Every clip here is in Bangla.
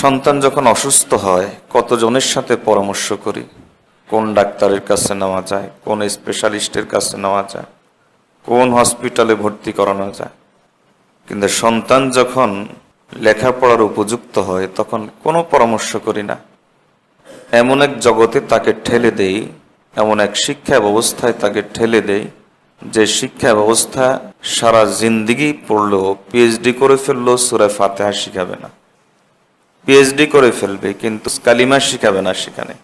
সন্তান যখন অসুস্থ হয়, কতজনের সাথে পরামর্শ করি? কোন ডাক্তারের কাছে নেওয়া যায়? কোন স্পেশালিস্টের কাছে নেওয়া যায়? কোন হসপিটালে ভর্তি করানো যায়? কিন্তু সন্তান যখন লেখাপড়ার উপযুক্ত হয়, তখন কোনো পরামর্শ করি না। এমন এক জগতে তাকে ঠেলে দেই, এমন এক শিক্ষা ব্যবস্থায় তাকে ঠেলে দেই, যে শিক্ষা ব্যবস্থা সারা জিন্দিগি পড়লেও পিএইচডি করে ফেলল সুরে ফাতেহা শিখাবে না। পিএইচডি করে ফেলবে, কিন্তু কালিমা শিখাবে না সেখানে।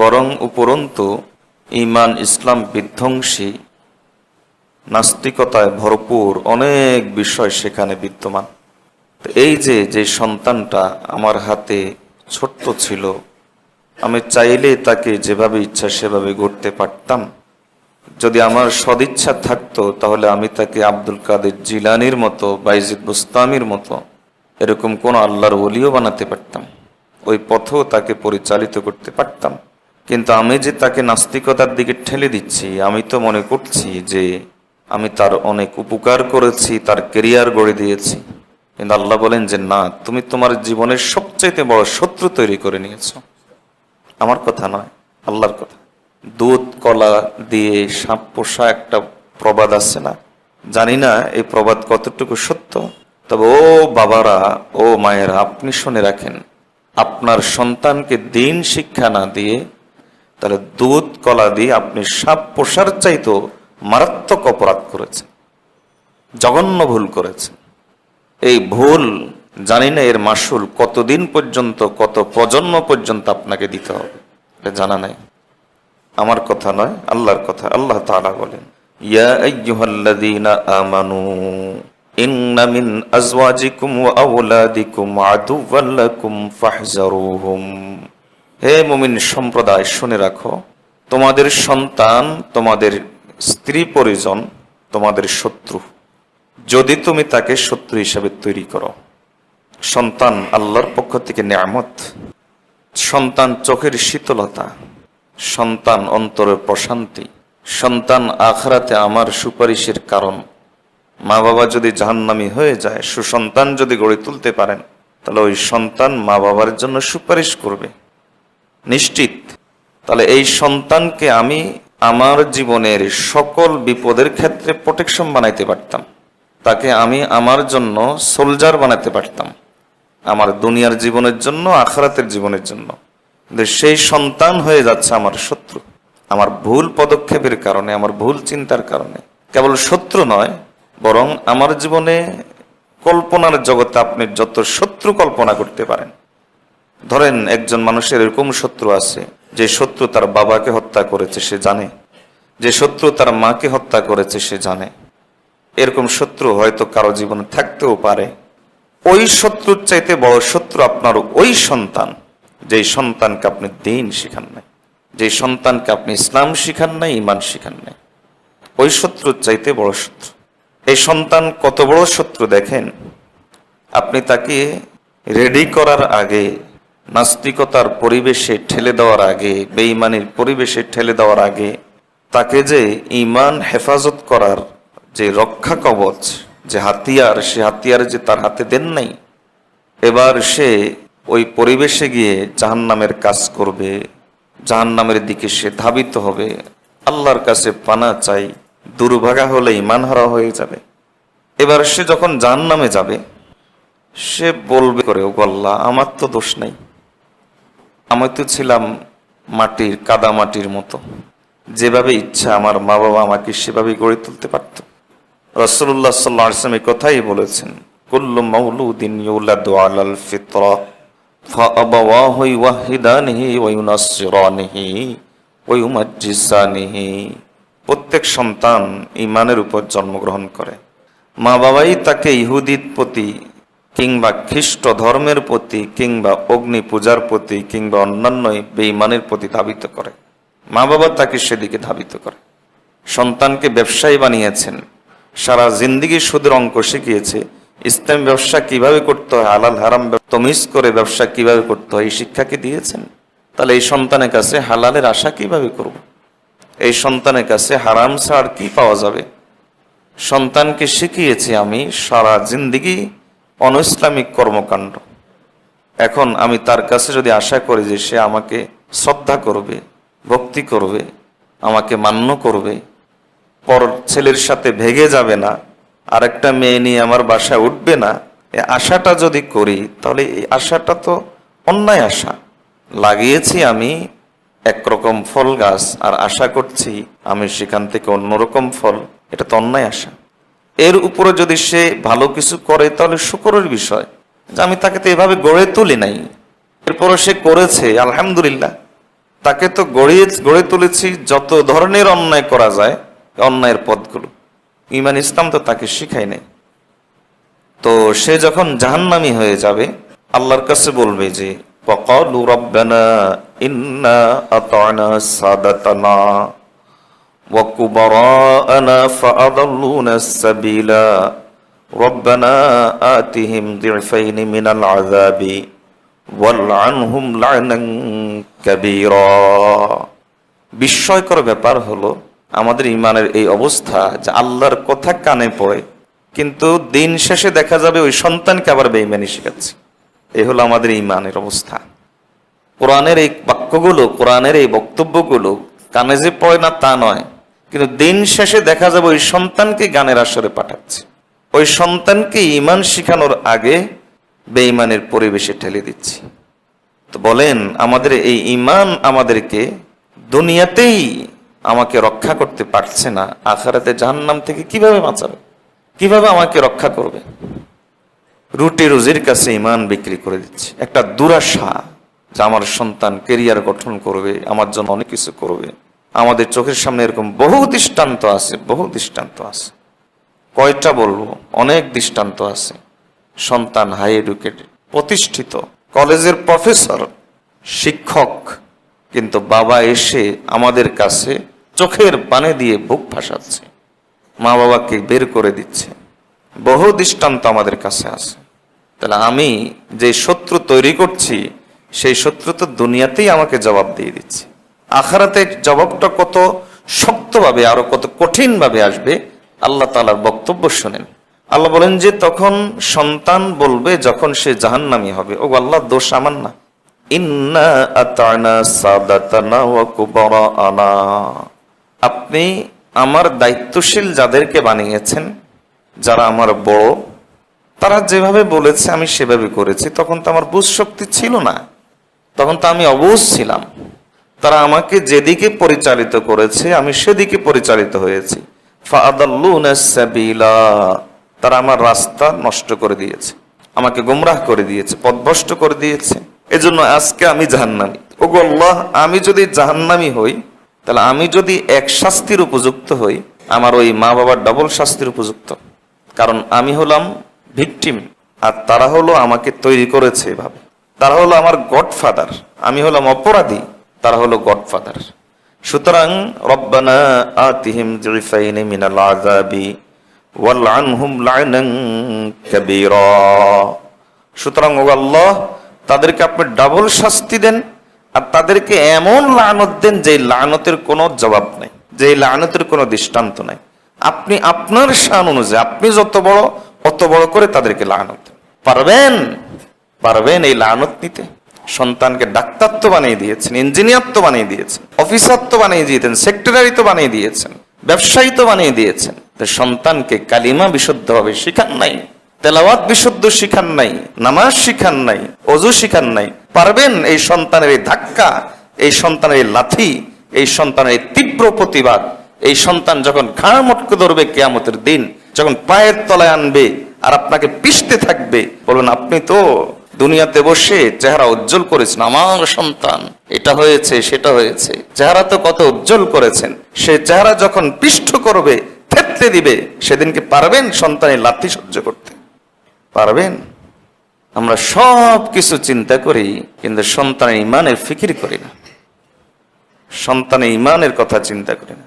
বরং উপরন্তু ইমান ইসলাম বিধ্বংসী, নাস্তিকতায় ভরপুর অনেক বিষয় সেখানে বিদ্যমান। এই যে যে সন্তানটা আমার হাতে ছোট্ট ছিল, আমি চাইলে তাকে যেভাবে ইচ্ছা সেভাবে গড়তে পারতাম। যদি আমার সদিচ্ছা থাকতো, তাহলে আমি তাকে আব্দুল কাদের জিলানির মতো, বাইজিদ বুস্তামির মতো এরকম কোন আল্লাহর ওলিও বানাতে পারতাম। ওই পথেও তাকে পরিচালিত করতে পারতাম। কিন্তু আমি যে তাকে নাস্তিকতার দিকে ঠেলে দিচ্ছি, আমি তো মনে করছি যে আমি তার অনেক উপকার করেছি, তার কেরিয়ার গড়ে দিয়েছি। কিন্তু আল্লাহ বলেন যে, না, তুমি তোমার জীবনের সবচাইতে বড় শত্রু তৈরি করে নিয়েছো। আমার কথা নয়, আল্লাহর কথা। দুধ, কলা দিয়ে সাপ, পোষা একটা প্রবাদ আছে না? জানি না এই প্রবাদ কতটুকু সত্য। তবে ও বাবারা, ও মায়েরা, আপনি শুনে রাখেন, আপনার সন্তানকে দিন শিক্ষা না দিয়ে, তাহলে দুধ, কলা দিয়ে আপনি সাপ পোষার চাইতেও মারাত্মক অপরাধ করেছেন, জঘন্য ভুল করেছেন। এই ভুল জানি না এর মাসুল কতদিন পর্যন্ত, কত প্রজন্ম পর্যন্ত আপনাকে দিতে হবে, এটা জানা নাই। আমার কথা নয়, আল্লাহর কথা, আল্লাহ তাআলা বলেন, ইয়া আমানু। মিন আজওয়াজিকুম ওয়া আওলাদিকুম আদুওয়াল লাকুম ফাহজারুহুম হে মুমিন সম্প্রদায়, শুনে রাখো, তোমাদের সন্তান, তোমাদের স্ত্রী পরিজন তোমাদের শত্রু। যদি তুমি তাকে শত্রু হিসাবে তৈরি করো, সন্তান আল্লাহর পক্ষ থেকে নিয়ামত, সন্তান চোখের শীতলতা, সন্তান অন্তরের প্রশান্তি, সন্তান আখরাতে আমার সুপারিশের কারণ মা বাবা যদি জাহান্নামি হয়ে যায়, সুসন্তান যদি গড়ে তুলতে পারেন, তাহলে ওই সন্তান মা বাবার জন্য সুপারিশ করবে। নিশ্চিত? তাহলে এই সন্তানকে আমি আমার জীবনের সকল বিপদের ক্ষেত্রে প্রোটেকশন বানাইতে পারতাম। তাকে আমি আমার জন্য সোলজার বানাতে পারতাম। আমার দুনিয়ার জীবনের জন্য, আখরাতের জীবনের জন্য। সেই সন্তান হয়ে যাচ্ছে আমার শত্রু। আমার ভুল পদক্ষেপের কারণে, আমার ভুল চিন্তার কারণে। কেবল শত্রু নয় বরং আমার জীবনে কল্পনার জগতে আপনি যত শত্রু কল্পনা করতে পারেন। ধরেন, একজন মানুষের এরকম শত্রু আছে, যে শত্রু তার বাবাকে হত্যা করেছে, সে জানে। যে শত্রু তার মাকে হত্যা করেছে, সে জানে। এরকম শত্রু হয়তো কারও জীবনে থাকতেও পারে। ওই শত্রুর চাইতে বড় শত্রু আপনার ওই সন্তান, যেই সন্তানকে আপনি দিন শিখান নাই। যে সন্তানকে আপনি ইসলাম শিখান নাই ইমান শিখান নাই। ওই শত্রুর চাইতে বড় শত্রু। এই সন্তান কত বড় শত্রু দেখেন? আপনি তাকে রেডি করার আগে, নাস্তিকতার পরিবেশে ঠেলে দেওয়ার আগে, বেঈমানির পরিবেশে ঠেলে দেওয়ার আগে, তাকে যে ইমান হেফাজত করার যে রক্ষা কবচ, যে হাতিয়ার, সে হাতিয়ার যে তার হাতে দেন নাই, এবার সে ওই পরিবেশে গিয়ে জাহান্নামের কাজ করবে, জাহান্নামের দিকে সে ধাবিত হবে। আল্লাহর কাছে পানা চাই দুর্ভাগা হলে ইমান হারা হয়ে যাবে এবার সে যখন জাহান্নামে যাবে সে বলবে করে ও গল্লা আমার তো দোষ নাই আমি তো ছিলাম মাটির কাদা মাটির মতো যেভাবে ইচ্ছা আমার মা বাবা আমাকে সেভাবে গড়ে তুলতে পারত রসুল্লাহ সাল্লাহ আসলাম এই কথাই বলেছেন কুল্লু মাউলুদিন ইউলাদু আলাল ফিতরা فأبواه يوحدانه وينصرانه ويمجسانه প্রত্যেক সন্তান ইমানের উপর জন্মগ্রহণ করে। মা বাবাই তাকে ইহুদির প্রতি কিংবা খ্রিস্ট ধর্মের প্রতি কিংবা অগ্নি পূজার প্রতি কিংবা অন্যান্য বেঈমানের প্রতি ধাবিত করে। মা বাবা তাকে সেদিকে ধাবিত করে। সন্তানকে ব্যবসায়ী বানিয়েছেন। সারা জিন্দিগি সুদের অঙ্ক শিখিয়েছে। ইসলাম ব্যবসা কীভাবে করতে হয়, হালাল, হারাম, তমিজ করে ব্যবসা কীভাবে করতে হয়, এই শিক্ষা কি দিয়েছেন। তাহলে এই সন্তানের কাছে হালালের আশা কীভাবে করব? এই সন্তানের কাছে হারাম ছাড় কি পাওয়া যাবে? সন্তানকে শিখিয়েছি আমি সারা জিন্দিগি অনৈসলামিক কর্মকাণ্ড। এখন আমি তার কাছে যদি আশা করি যে সে আমাকে শ্রদ্ধা করবে, ভক্তি করবে, আমাকে মান্য করবে, পর ছেলের সাথে ভেগে যাবে না, আরেকটা মেয়ে নিয়ে আমার বাসায় উঠবে না এই আশাটা যদি করি, তাহলে এই আশাটা তো অন্যায় আশা। লাগিয়েছি আমি একরকম ফল গাছ আর আশা করছি আমি সেখান থেকে অন্যরকম ফল, এটা তো অন্যায় আশা। এর উপরে যদি সে ভালো কিছু করে, তাহলে শুকরের বিষয়। যে আমি তাকে তো এভাবে গড়ে তুলি নাই। এরপরে সে করেছে, আলহামদুলিল্লাহ। তাকে তো গড়িয়ে, গড়ে তুলেছি, যত ধরনের অন্যায় করা যায়, অন্যায়ের পথগুলো। ইমান ইসলাম তো তাকে শিখায় নাই। তো সে যখন জাহান্নামি হয়ে যাবে, আল্লাহর কাছে বলবে যে وقالوا ربنا إنا أطعنا سادتنا وكبراءنا فأضلونا السبيلا ربنا آتهم ضعفين من العذاب والعنهم لعنا كبيرا বিস্ময়কর ব্যাপার হলো আমাদের ইমানের এই অবস্থা যে আল্লাহর কথা কানে পড়ে কিন্তু দিন শেষে দেখা যাবে ওই সন্তানকে আবার বেইমানি শেখাচ্ছে এই হলো আমাদের ইমানের অবস্থা। কোরআনের এই বাক্যগুলো, কোরআনের এই বক্তব্যগুলো কানে যে পড়ে না তা নয়, কিন্তু দিন শেষে দেখা যাবে ওই সন্তানকে গানের আসরে পাঠাচ্ছে। ওই সন্তানকে ইমান শিখানোর আগে বেঈমানের পরিবেশে ঠেলে দিচ্ছি। তো বলেন, আমাদের এই ইমান আমাদেরকে দুনিয়াতেই আমাকে রক্ষা করতে পারছে না, আখারাতে জাহান্নাম থেকে কীভাবে বাঁচাবে? কীভাবে আমাকে রক্ষা করবে? রুটি রুজির কাছে ইমান বিক্রি করে দিচ্ছে। একটা দুরাশা যে আমার সন্তান কেরিয়ার গঠন করবে, আমার জন্য অনেক কিছু করবে। আমাদের চোখের সামনে এরকম বহু দৃষ্টান্ত আছে, বহু দৃষ্টান্ত আছে। কয়টা বলব? অনেক দৃষ্টান্ত আছে। সন্তান হাই এডুকেটেড প্রতিষ্ঠিত। কলেজের প্রফেসর শিক্ষক, কিন্তু বাবা এসে আমাদের কাছে চোখের পানে দিয়ে বুক ফাঁসাচ্ছে। মা বাবাকে বের করে দিচ্ছে। বহু দৃষ্টান্ত আমাদের কাছে আছে। তাহলে আমি যে শত্রু তৈরি করছি, সেই শত্রু তো দুনিয়াতেই আমাকে জবাব দিয়ে দিচ্ছে। আখারাতে জবাবটা কত শক্তভাবে, আরও কত কঠিনভাবে আসবে, আল্লাহ তালার বক্তব্য শোনেন। আল্লাহ বলেন যে, তখন সন্তান বলবে যখন সে জাহান্নামি হবে। ও আল্লাহ, দোষ আমার না। আপনি আমার দায়িত্বশীল যাদেরকে বানিয়েছেন, যারা আমার বড় তারা যেভাবে বলেছে, আমি সেভাবে করেছি। তখন তো আমার বুঝ শক্তি ছিল না। তখন তো আমি অবুঝ ছিলাম। তারা আমাকে যেদিকে পরিচালিত করেছে, আমি সেদিকে পরিচালিত হয়েছি। তারা আমার রাস্তা নষ্ট করে দিয়েছে। আমাকে গুমরাহ করে দিয়েছে পদভষ্ট করে দিয়েছে। এজন্য আজকে আমি জাহান্নামি। ওগো আল্লাহ, আমি যদি জাহান্নামি হই, তাহলে আমি যদি এক শাস্তির উপযুক্ত হই, আমার ওই মা বাবার ডবল শাস্তির উপযুক্ত। কারণ আমি হলাম ভিকটিম। আর তারা হলো আমাকে তৈরি করেছে এভাবে। তারা হলো আমার গডফাদার, আমি হলাম অপরাধী, তারা হলো গডফাদার। সুতরাং রব্বানা আতিহিম জুরিফাইনি মিনাল আযাবি ওয়াল আনহুম লা'নান কাবীরা। সুতরাং ও আল্লাহ, তাদেরকে আপনি ডাবল শাস্তি দেন, আর তাদেরকে এমন লানত দেন যে লানতের কোনো জবাব নাই যে লানতের কোনো দৃষ্টান্ত নাই। আপনি আপনার শান অনুযায়ী, আপনি যত বড় অত বড় করে তাদেরকে লানত। পারবেন? পারবেন এই লানত নিতে। সন্তানকে ডাক্তার তো বানিয়ে দিয়েছেন ইঞ্জিনিয়ার তো বানিয়ে দিয়েছেন অফিসার তো বানিয়ে দিয়েছেন সেক্রেটারি তো বানিয়ে দিয়েছেন ব্যবসায়ী তো বানিয়ে দিয়েছেন। তো সন্তানকে কালিমা বিশুদ্ধভাবে শিখান নাই, তেলাওয়াত বিশুদ্ধ শিখান নাই, নামাজ শিখান নাই, অজু শিখান নাই। পারবেন এই সন্তানের এই ধাক্কা, এই সন্তানের এই লাথি, এই সন্তানের এই তীব্র প্রতিবাদ, এই সন্তান যখন ঘাড় মটকে ধরবে কেয়ামতের দিন যখন পায়ের তলায় আনবে আর আপনাকে পিষতে থাকবে বলবেন আপনি তো দুনিয়াতে বসে চেহারা উজ্জ্বল করেছেন, আমার সন্তান। এটা হয়েছে, সেটা হয়েছে। চেহারা তো কত উজ্জ্বল করেছেন। সে চেহারা যখন পিষ্ট করবে, থেতলে দিবে, সেদিনকে পারবেন সন্তানের লাথি সহ্য করতে। পারবেন? আমরা সব কিছু চিন্তা করি, কিন্তু সন্তানের ইমানের ফিকির করি না। সন্তানের ইমানের কথা চিন্তা করি না।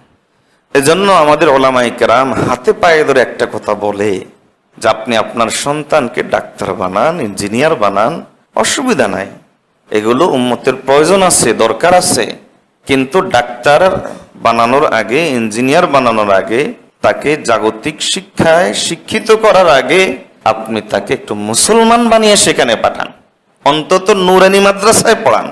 এজন্য আমাদের ওলামাই কেরাম হাতে পায়ে ধরে একটা কথা বলে যে আপনি আপনার সন্তানকে ডাক্তার বানান, ইঞ্জিনিয়ার বানান, অসুবিধা নাই। এগুলো উন্মতের প্রয়োজন আছে, দরকার আছে। কিন্তু ডাক্তার বানানোর আগে, ইঞ্জিনিয়ার বানানোর আগে, তাকে জাগতিক শিক্ষায় শিক্ষিত করার আগে আপনি তাকে একটু মুসলমান বানিয়ে সেখানে পাঠান। অন্তত নুরানি মাদ্রাসায় পড়ান।